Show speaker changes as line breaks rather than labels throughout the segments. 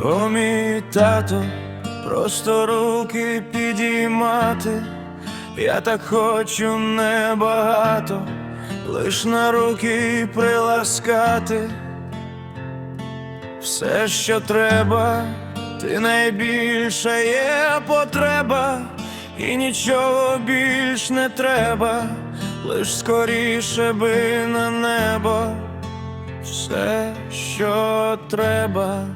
О, мій тато, просто руки підіймати, я так хочу небагато, лиш на руки приласкати. Все, що треба, ти найбільша є потреба, і нічого більш не треба, лиш скоріше би на небо, все, що треба.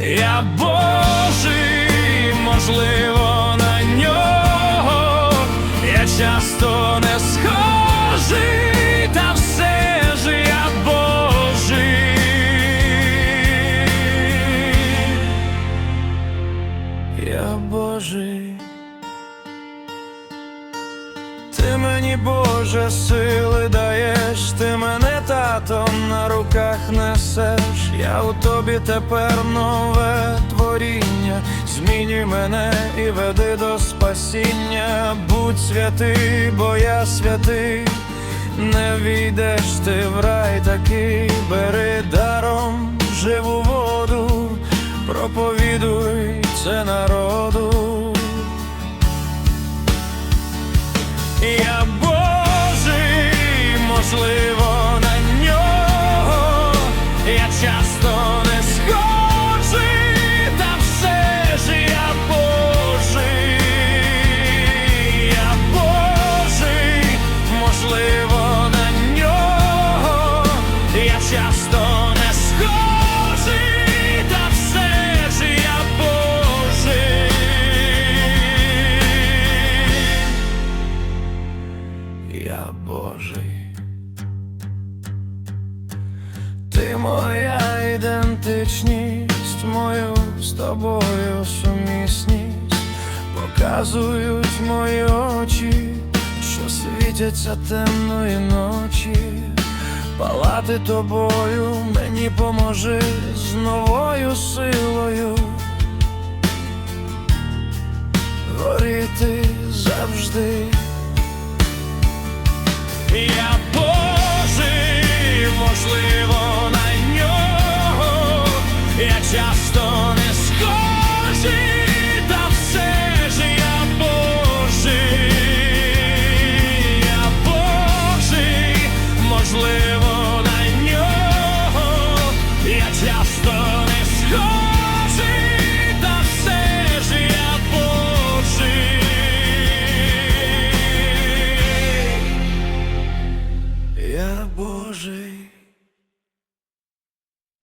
Я Божий, можливо, Ти мені, Боже, сили даєш, ти мене татом на руках несеш, я у тобі тепер нове творіння, змінюй мене і веди до спасіння, будь святий, бо я святий, не війдеш ти в рай такий, бери даром живу воду, проповідуй це народу. Я Божий, можливо, на нього. Я часто не схожий, та все ж я Божий, я Божий, можливо, на нього. Я часто Божий. Ти моя ідентичність, мою з тобою сумісність, показують мої очі, що світяться темної ночі, палати тобою, мені поможи з новою силою. Горіти завжди. Я часто